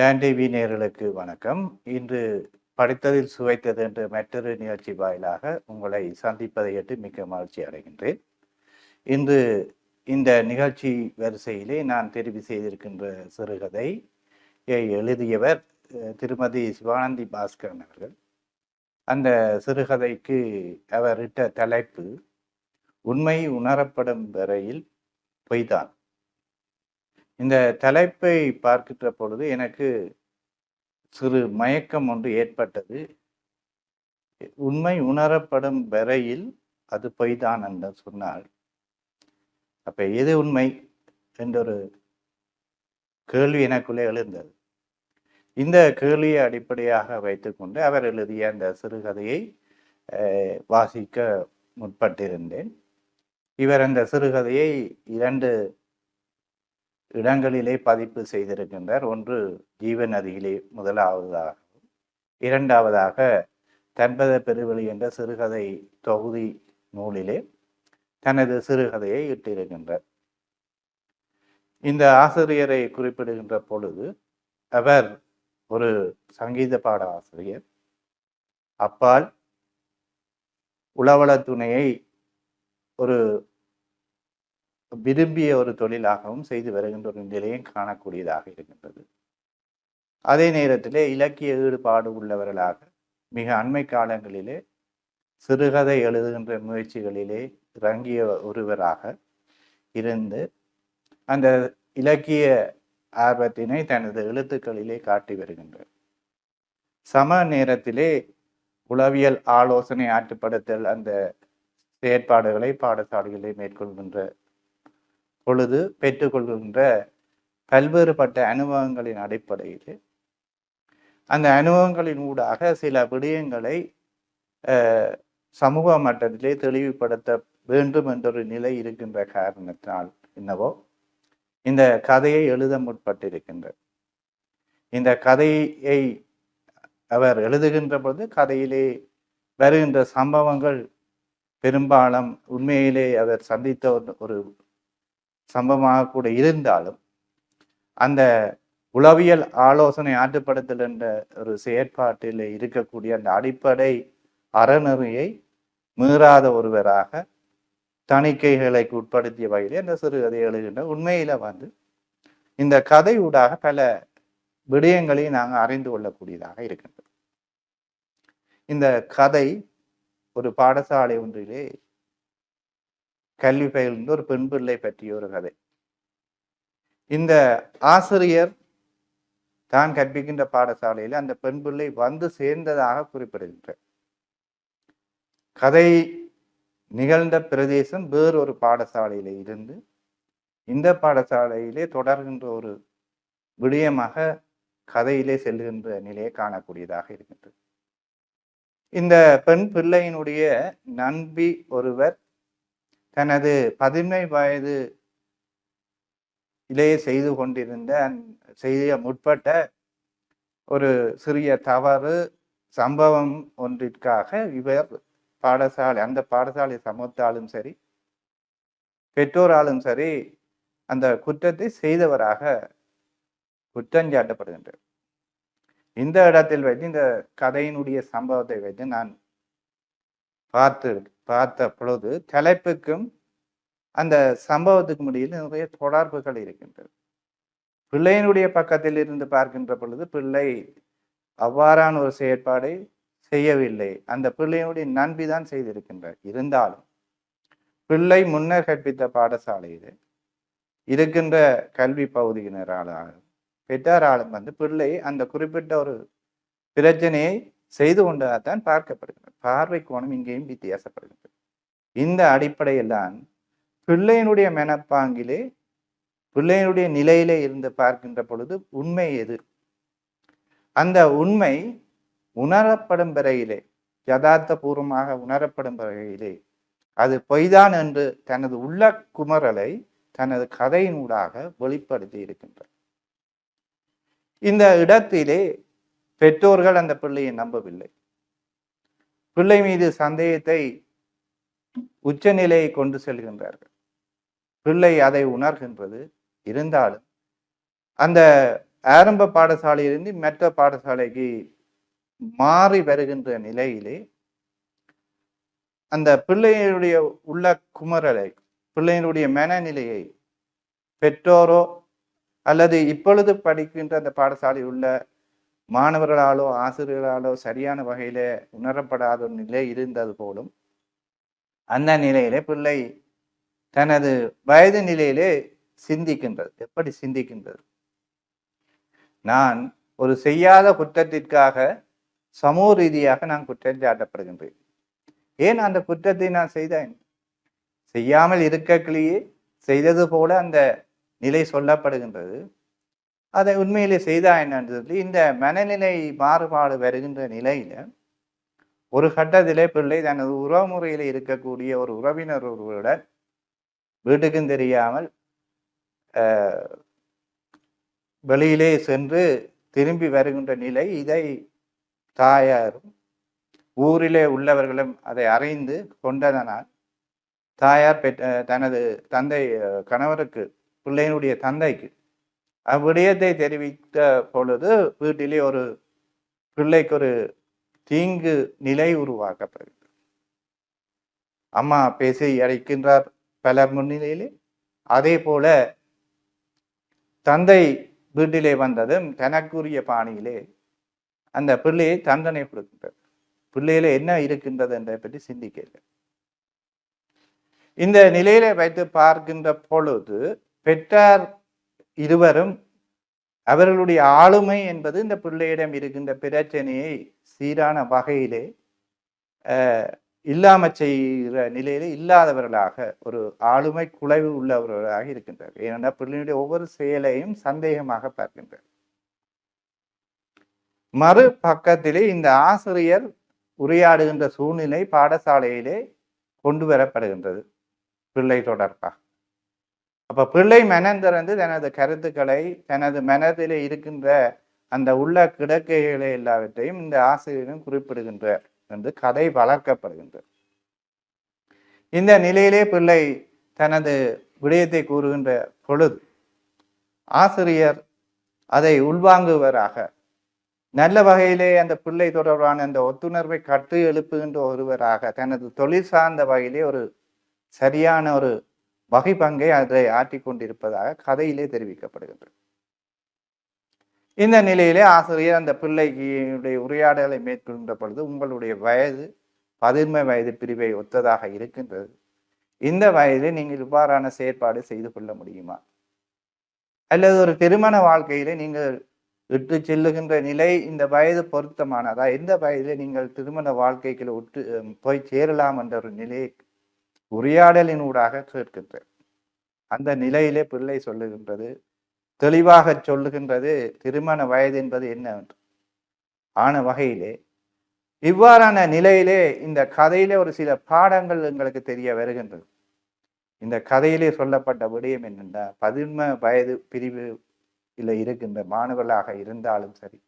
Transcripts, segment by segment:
Don TV வணக்கம். இன்று படித்ததில் சுவைத்தது என்ற மற்றொரு நிகழ்ச்சி வாயிலாக உங்களை சந்திப்பதை ஏற்று மிக்க மகிழ்ச்சி அடைகின்றேன். இன்று இந்த நிகழ்ச்சி வரிசையிலே நான் தெரிவு செய்திருக்கின்ற சிறுகதை எழுதியவர் திருமதி சிவானந்தி பாஸ்கரன் அவர்கள். அந்த சிறுகதைக்கு அவர் இட்ட தலைப்பு உண்மை உணரப்படும் வரையில் பொய்தான். இந்த தலைப்பை பார்க்கின்ற பொழுது எனக்கு சிறு மயக்கம் ஒன்று ஏற்பட்டது. உண்மை உணரப்படும் வரையில் அது பொய்தான் என்று சொன்னாள். அப்ப எது உண்மை? என்றொரு கேள்வி எனக்குள்ளே எழுந்தது. இந்த கேள்வியை அடிப்படையாக வைத்துக்கொண்டு அவர் எழுதிய அந்த சிறுகதையை வாசிக்க முற்பட்டிருந்தேன். இவர் அந்த சிறுகதையை இரண்டு இடங்களிலே பதிப்பு செய்திருக்கின்றார். ஒன்று ஜீவநதியிலே முதலாவதாகவும் இரண்டாவதாக தன்பத பெருவெளி என்ற சிறுகதை தொகுதி நூலிலே தனது சிறுகதையை இட்டிருக்கின்றார். இந்த ஆசிரியரை குறிப்பிடுகின்ற பொழுது அவர் ஒரு சங்கீத பாட ஆசிரியர். அப்பால் உளவள துணையை ஒரு விரும்பிய ஒரு தொழிலாகவும் செய்து வருகின்ற ஒரு நிலையும் காணக்கூடியதாக இருக்கின்றது. அதே நேரத்திலே இலக்கிய ஈடுபாடு உள்ளவர்களாக மிக அண்மை காலங்களிலே சிறுகதை எழுதுகின்ற முயற்சிகளிலே இறங்கிய ஒருவராக இருந்து அந்த இலக்கிய ஆர்வத்தினை தனது எழுத்துக்களிலே காட்டி வருகின்றார். சம நேரத்திலே உளவியல் ஆலோசனை ஆற்றுப்படுத்தல் அந்த செயற்பாடுகளை பாடசாலைகளை மேற்கொள்கின்ற பொழுது பெற்றுக்கொள்கின்ற பல்வேறுபட்ட அனுபவங்களின் அடிப்படையில் அந்த அனுபவங்களின் ஊடாக சில விடயங்களை சமூக மட்டத்திலே தெளிவுபடுத்த வேண்டும் என்றொரு நிலை இருக்கின்ற காரணத்தினால் என்னவோ இந்த கதையை எழுத முற்பட்டிருக்கின்றது. இந்த கதையை அவர் எழுதுகின்ற பொழுது கதையிலே வருகின்ற சம்பவங்கள் பெரும்பாலும் உண்மையிலே அவர் சந்தித்த ஒரு- ஒரு சம்பவமாக கூட இருந்தாலும் அந்த உளவியல் ஆலோசனை ஆற்றுப்படுத்தல் என்ற ஒரு செயற்பாட்டில் இருக்கக்கூடிய அந்த அடிப்படை அறநெறியை மீறாத ஒருவராக தணிக்கைகளை உட்படுத்திய வகையில் அந்த சிறுகதை எழுகின்ற உண்மையில வந்து இந்த கதை ஊடாக பல விடயங்களை நாங்கள் அறிந்து கொள்ளக்கூடியதாக இருக்கின்றோம் இந்த கதை ஒரு பாடசாலை ஒன்றிலே கல்வி பயிர்ந்த ஒரு பெண் பிள்ளை பற்றிய ஒரு கதை. இந்த ஆசிரியர் தான் கற்பிக்கின்ற பாடசாலையில் அந்த பெண் பிள்ளை வந்து சேர்ந்ததாக குறிப்பிடுகின்றார் கதை நிகழ்ந்த பிரதேசம் வேறொரு பாடசாலையில் இருந்து இந்த பாடசாலையிலே தொடர்கின்ற ஒரு விடயமாக கதையிலே செல்கின்ற நிலையை காணக்கூடியதாக இருக்கின்றது. இந்த பெண் பிள்ளையினுடைய நண்பி ஒருவர் தனது பதின்மை வயது இலேயே செய்து கொண்டிருந்த அந்த- செய்ய முற்பட்ட ஒரு சிறிய தவறு சம்பவம் ஒன்றிற்காக இவர் பாடசாலை அந்த பாடசாலை சமூகத்தாலும் சரி பெற்றோராலும் சரி அந்த குற்றத்தை செய்தவராக குற்றஞ்சாட்டப்படுகின்றார் இந்த இடத்தில் வைத்து இந்த கதையினுடைய சம்பவத்தை வைத்து நான் பார்த்து பார்த்த பொழுது தலைப்புக்கும் அந்த சம்பவத்துக்கு இடையில் நிறைய தொடர்புகள் இருக்கின்றது. பிள்ளையினுடைய பக்கத்தில் இருந்து பார்க்கின்ற பொழுது பிள்ளை அவ்வாறான ஒரு செயற்பாடை செய்யவில்லை. அந்த பிள்ளையினுடைய நண்பி தான் செய்திருக்கின்றார். இருந்தாலும் பிள்ளை முன்னர் கற்பித்த பாடசாலையில் இருக்கின்ற கல்வி பகுதியினராலும் பெற்றாராலும் வந்து பிள்ளை அந்த குறிப்பிட்ட ஒரு பிரச்சனையை செய்து கொண்டதாகத்தான் பார்க்கப்படுகிறது. பார்வை கோணம் இங்கேயும் வித்தியாசப்படுகிறது. இந்த அடிப்படையில்தான் பிள்ளையினுடைய மனப்பாங்கிலே பிள்ளையினுடைய நிலையிலே இருந்து பார்க்கின்ற பொழுது உண்மை எது? அந்த உண்மை உணரப்படும் வரையிலே யதார்த்த பூர்வமாக உணரப்படும் வரையிலே அது பொய்தான் என்று தனது உள்ள குமரலை தனது கதையினூடாக வெளிப்படுத்தி இருக்கின்றார் இந்த இடத்திலே பெற்றோர்கள் அந்த பிள்ளையை நம்பவில்லை. பிள்ளை மீது சந்தேகத்தை உச்சநிலையை கொண்டு செல்கின்றார்கள். பிள்ளை அதை உணர்கின்றது. இருந்தாலும் அந்த ஆரம்ப பாடசாலையிலிருந்து மற்ற பாடசாலைக்கு மாறி வருகின்ற நிலையிலே அந்த பிள்ளைகளுடைய உள்ள குமரலை பிள்ளைகளுடைய மனநிலையை பெற்றோரோ அல்லது இப்பொழுது படிக்கின்ற அந்த பாடசாலையில் உள்ள மாணவர்களாலோ ஆசிரியர்களாலோ சரியான வகையில் உணரப்படாத ஒரு நிலை இருந்தது போலும் அந்த நிலையிலே பிள்ளை தனது வயது நிலையிலே சிந்திக்கின்றது. எப்படி சிந்திக்கின்றது? நான் ஒரு செய்யாத குற்றத்திற்காக சமூக ரீதியாக நான் குற்றம் சாட்டப்படுகின்றேன். ஏன் அந்த குற்றத்தை நான் செய்தேன்? செய்யாமல் இருக்கக்கிலேயே செய்தது போல அந்த நிலை சொல்லப்படுகின்றது. அதை உண்மையிலே செய்தா என்னன்னு சொல்லி இந்த மனநிலை மாறுபாடு வருகின்ற நிலையில ஒரு கட்டத்திலே பிள்ளை தனது உறவுமுறையில் இருக்கக்கூடிய ஒரு உறவினர் ஒருவருடன் வீட்டுக்கும் தெரியாமல் வெளியிலே சென்று திரும்பி வருகின்ற நிலை இதை தாயாரும் ஊரிலே உள்ளவர்களும் அதை அறிந்து கொண்டதனால் தாயார் பெற்ற தனது தந்தை கணவருக்கு பிள்ளையினுடைய தந்தைக்கு அவ்விடயத்தை தெரிவித்த பொழுது வீட்டிலே ஒரு பிள்ளைக்கு ஒரு தீங்கு நிலை உருவாக்கப்படுகிறது அம்மா பேசி அழைக்கின்றார் பலர் முன்னிலையிலே. அதே போல தந்தை வீட்டிலே வந்ததும் தனக்குரிய பாணியிலே அந்த பிள்ளையை தண்டனை கொடுக்கின்றார் பிள்ளையில என்ன இருக்கின்றது என்பதை பற்றி சிந்திக்கல இந்த நிலையில வைத்து பார்க்கின்ற பொழுது பெற்றார் இருவரும் அவர்களுடைய ஆளுமை என்பது இந்த பிள்ளையிடம் இருக்கின்ற பிரச்சனையை சீரான வகையிலே அஹ், இல்லாம செய்கிற நிலையில இல்லாதவர்களாக ஒரு ஆளுமை குலைவு உள்ளவர்களாக இருக்கின்றார் ஏனென்றால் பிள்ளையுடைய ஒவ்வொரு செயலையும் சந்தேகமாக பார்க்கின்றார். மறு பக்கத்திலே இந்த ஆசிரியர் உரையாடுகின்ற சூழ்நிலை பாடசாலையிலே கொண்டு வரப்படுகின்றது பிள்ளை தொடர்பாக. அப்ப பிள்ளை மனந்திறந்து தனது கருத்துக்களை தனது மனதிலே இருக்கின்ற அந்த உள்ள கிடக்கைகளை எல்லாவற்றையும் இந்த ஆசிரியரும் குறிப்பிடுகின்றார் என்று கதை வளர்க்கப்படுகின்றது. இந்த நிலையிலே பிள்ளை தனது விடயத்தை கூறுகின்ற பொழுது ஆசிரியர் அதை உள்வாங்குவராக நல்ல வகையிலே அந்த பிள்ளை தொடர்பான அந்த ஒத்துணர்வை கட்டு எழுப்புகின்ற ஒருவராக தனது தொழில் சார்ந்த வகையிலே ஒரு சரியான ஒரு வகை பங்கை அதை ஆட்டிக்கொண்டிருப்பதாக கதையிலே தெரிவிக்கப்படுகின்றது. இந்த நிலையிலே ஆசிரியர் அந்த பிள்ளைகளுடைய உரையாடலை மேற்கொண்ட பொழுது உங்களுடைய வயது பதின்மை வயது பிரிவை ஒத்ததாக இருக்கின்றது. இந்த வயதில் நீங்கள் இவ்வாறான செயற்பாடு செய்து கொள்ள முடியுமா? அல்லது ஒரு திருமண வாழ்க்கையிலே நீங்கள் விட்டு செல்லுகின்ற நிலை இந்த வயது பொருத்தமானதா? எந்த வயதில் நீங்கள் திருமண வாழ்க்கைக்குள்ள விட்டு போய் சேரலாம் என்ற ஒரு நிலையை உரையாடலின் ஊடாக கேட்கின்றது அந்த நிலையிலே பிள்ளை சொல்லுகின்றது தெளிவாக சொல்லுகின்றது திருமண வயது என்பது என்ன ஆன வகையிலே இவ்வாறான நிலையிலே இந்த கதையிலே ஒரு சில பாடங்கள் எங்களுக்கு தெரிய வருகின்றது. இந்த கதையிலே சொல்லப்பட்ட விடயம் என்னென்றால் பதின்ம வயது பிரிவு இல்லை இருக்கின்ற மாணவர்களாக இருந்தாலும் சரி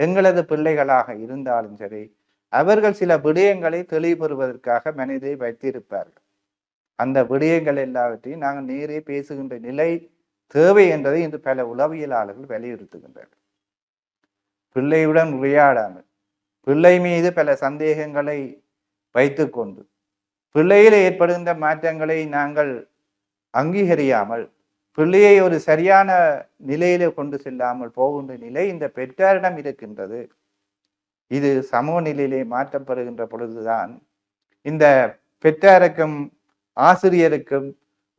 எங்களது பிள்ளைகளாக இருந்தாலும் சரி அவர்கள் சில விடயங்களை தெளிவுபெறுவதற்காக மனிதை வைத்திருப்பார்கள். அந்த விடயங்கள் எல்லாவற்றையும் நாங்கள் நேரே பேசுகின்ற நிலை தேவை என்பதை இன்று பல உளவியலாளர்கள் வலியுறுத்துகின்றனர். பிள்ளையுடன் உரையாடாமல் பிள்ளை மீது பல சந்தேகங்களை வைத்துக்கொண்டு பிள்ளையில் ஏற்படுகின்ற மாற்றங்களை நாங்கள் அங்கீகரியாமல் பிள்ளையை ஒரு சரியான நிலையில கொண்டு செல்லாமல் போகின்ற நிலை இந்த பெற்றாரிடம் இருக்கின்றது. இது சமூக நிலையிலே மாற்றப்படுகின்ற பொழுதுதான் இந்த பெற்றாருக்கும் ஆசிரியருக்கும்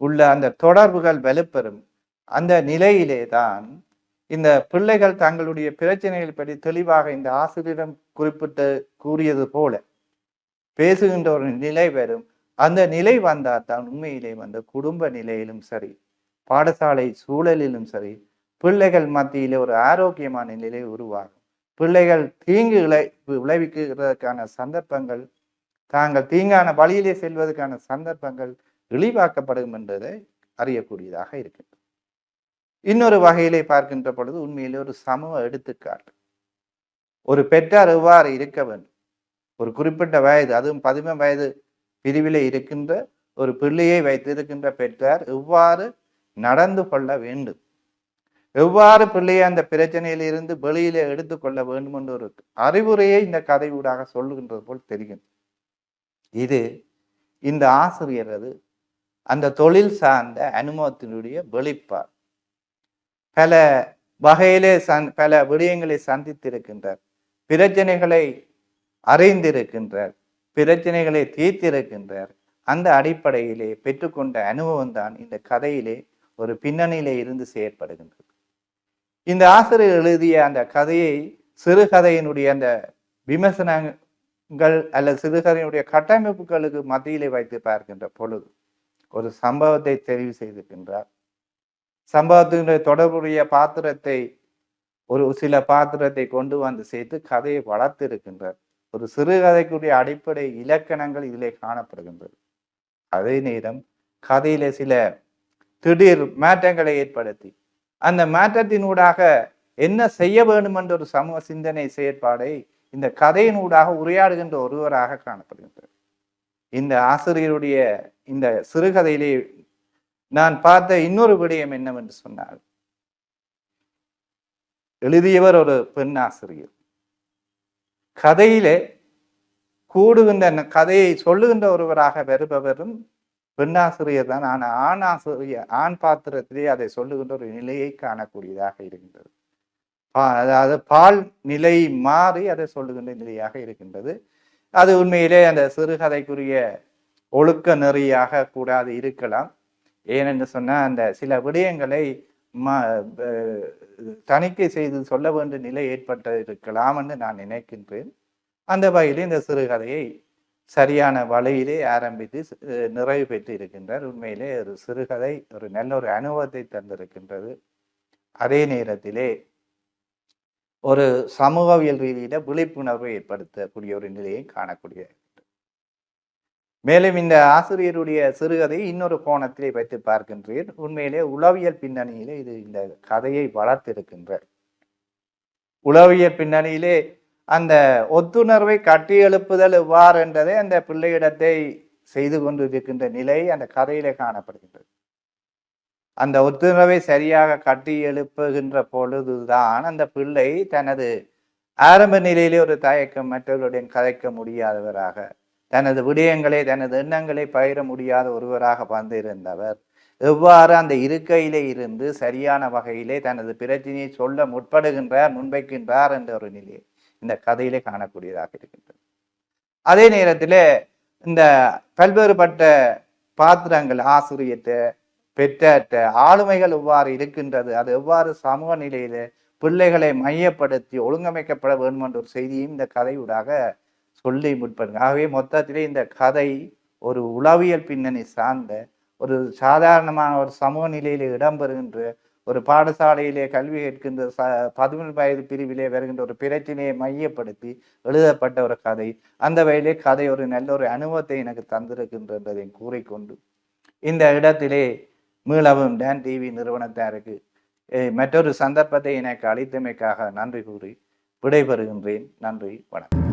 உள்ள அந்த தொடர்புகள் வலுப்பெறும். அந்த நிலையிலே தான் இந்த பிள்ளைகள் தங்களுடைய பிரச்சனைகள் பற்றி தெளிவாக இந்த ஆசிரியரிடம் குறிப்பிட்டு கூறியது போல பேசுகின்ற ஒரு நிலை வரும். அந்த நிலை வந்தால் தான் உண்மையிலே வந்து குடும்ப நிலையிலும் சரி பாடசாலை சூழலிலும் சரி பிள்ளைகள் மத்தியிலே ஒரு ஆரோக்கியமான நிலை உருவாகும். பிள்ளைகள் தீங்கு விளை விளைவிக்கிறதுக்கான சந்தர்ப்பங்கள் தாங்கள் தீங்கான வழியிலே செல்வதற்கான சந்தர்ப்பங்கள் இழிவாக்கப்படும் என்பதை அறியக்கூடியதாக இருக்கின்றது. இன்னொரு வகையிலே பார்க்கின்ற பொழுது உண்மையிலே ஒரு சமூக எடுத்துக்காட்டு. ஒரு பெற்றார் எவ்வாறு இருக்க வேண்டும்? ஒரு குறிப்பிட்ட வயது அதுவும் பதிம வயது பிரிவிலே இருக்கின்ற ஒரு பிள்ளையை வைத்திருக்கின்ற பெற்றார் எவ்வாறு நடந்து கொள்ள வேண்டும்? எவ்வாறு பிள்ளையை அந்த பிரச்சனையிலிருந்து வெளியிலே எடுத்துக்கொள்ள வேண்டும் என்ற ஒரு அறிவுரையை இந்த கதை ஊடாக சொல்லுகின்றது போல் தெரியும் இது இந்த ஆசிரியரது அந்த தொழில் சார்ந்த அனுபவத்தினுடைய வெளிப்பார் பல வகையிலே சந் பல விடயங்களை சந்தித்திருக்கின்றார். பிரச்சனைகளை அறிந்திருக்கின்றார். பிரச்சனைகளை தீர்த்திருக்கின்றார். அந்த அடிப்படையிலே பெற்றுக்கொண்ட அனுபவம் தான் இந்த கதையிலே ஒரு பின்னணியிலே இருந்து செயற்படுகின்றது. இந்த ஆசிரியர் எழுதிய அந்த கதையை சிறுகதையினுடைய அந்த விமர்சனங்கள் அல்லது சிறுகதையினுடைய கட்டமைப்புகளுக்கு மத்தியிலே வைத்து பார்க்கின்ற பொழுது ஒரு சம்பவத்தை தெரிவு செய்திருக்கின்றார். சம்பவத்தினுடைய தொடர்புடைய பாத்திரத்தை ஒரு சில பாத்திரத்தை கொண்டு வந்து சேர்த்து கதையை வளர்த்திருக்கின்றார். ஒரு சிறுகதைக்குரிய அடிப்படை இலக்கணங்கள் இதிலே காணப்படுகின்றது. அதே நேரம் கதையில சில திடீர் மாற்றங்களை ஏற்படுத்தி அந்த மாற்றத்தினூடாக என்ன செய்ய வேண்டும் என்ற ஒரு சமூக சிந்தனை செயற்பாடை இந்த கதையினூடாக உரையாடுகின்ற ஒருவராக காணப்படுகின்றார். இந்த ஆசிரியருடைய இந்த சிறுகதையிலே நான் பார்த்த இன்னொரு விடயம் என்னவென்று சொன்னால் எழுதியவர் ஒரு பெண் ஆசிரியர். கதையிலே கூடுகின்ற கதையை சொல்லுகின்ற ஒருவராக வருபவரும் பெண்ணாசிரியர் தான். ஆனால் ஆண் ஆசிரியர் ஆண் பாத்திரத்திலே அதை சொல்லுகின்ற ஒரு நிலையை காணக்கூடியதாக இருக்கின்றது. அதாவது பால் நிலை மாறி அதை சொல்லுகின்ற நிலையாக இருக்கின்றது. அது உண்மையிலே அந்த சிறுகதைக்குரிய ஒழுக்க நெறியாக கூடாது இருக்கலாம். ஏனென்று சொன்னால் அந்த சில விடயங்களை ம தணிக்கை செய்து சொல்ல வேண்டிய நிலை ஏற்பட்டு இருக்கலாம் என்று நான் நினைக்கின்றேன். அந்த வகையில் இந்த சிறுகதையை சரியான வழியிலே ஆரம்பித்து நிறைவு பெற்று இருக்கின்றார். உண்மையிலே ஒரு சிறுகதை ஒரு நல்ல ஒரு அனுபவத்தை தந்திருக்கின்றது. அதே நேரத்திலே ஒரு சமூகவியல் ரீதியில விழிப்புணர்வை ஏற்படுத்தக்கூடிய ஒரு நிலையை காணக்கூடிய மேலும் இந்த ஆசிரியருடைய சிறுகதை இன்னொரு கோணத்திலே வைத்து பார்க்கின்றேன். உண்மையிலே உளவியல் பின்னணியிலே இது இந்த கதையை வளர்த்திருக்கின்ற உளவியல் பின்னணியிலே அந்த ஒத்துணர்வை கட்டியெழுப்புதல் எவ்வாறு என்றதை அந்த பிள்ளையிடத்தை செய்து கொண்டிருக்கின்ற நிலை அந்த கதையிலே காணப்படுகின்றது. அந்த ஒத்துணர்வை சரியாக கட்டி எழுப்புகின்ற பொழுதுதான் அந்த பிள்ளை தனது ஆரம்ப நிலையிலே ஒரு தயக்கம் மற்றவர்களுடன் கதைக்க முடியாதவராக தனது விடயங்களை தனது எண்ணங்களை பகிர முடியாத ஒருவராக வந்திருந்தவர். எவ்வாறு அந்த இருக்கையிலே இருந்து சரியான வகையிலே தனது பிரச்சனையை சொல்ல முற்படுகின்றார் முன்வைக்கின்றார் என்ற ஒரு நிலையை இந்த கதையிலே காணக்கூடியதாக இருக்கின்றது. அதே நேரத்தில் இந்த பல்வேறுபட்ட பாத்திரங்கள் ஆசிரியத்தை பெற்ற ஆளுமைகள் எவ்வாறு இருக்கின்றது அது எவ்வாறு சமூக நிலையில பிள்ளைகளை மையப்படுத்தி ஒழுங்கமைக்கப்பட வேண்டும் என்ற ஒரு செய்தியும் இந்த கதையூடாக சொல்லி முற்படுங்க ஆகவே மொத்தத்திலே இந்த கதை ஒரு உளவியல் பின்னணி சார்ந்த ஒரு சாதாரணமான ஒரு சமூக நிலையிலே இடம்பெறுகின்ற ஒரு பாடசாலையிலே கல்வி கேட்கின்ற ச பதிமூணு வயது பிரிவிலே வருகின்ற ஒரு பிரச்சனையை மையப்படுத்தி எழுதப்பட்ட ஒரு கதை. அந்த வகையிலே கதை ஒரு நல்ல ஒரு அனுபவத்தை எனக்கு தந்திருக்கின்றதை கூறிக்கொண்டு இந்த இடத்திலே மீளவும் டேன் டிவி நிறுவனத்தாருக்கு. மற்றொரு சந்தர்ப்பத்தை எனக்கு அளித்தமைக்காக நன்றி கூறி விடைபெறுகின்றேன். நன்றி வணக்கம்.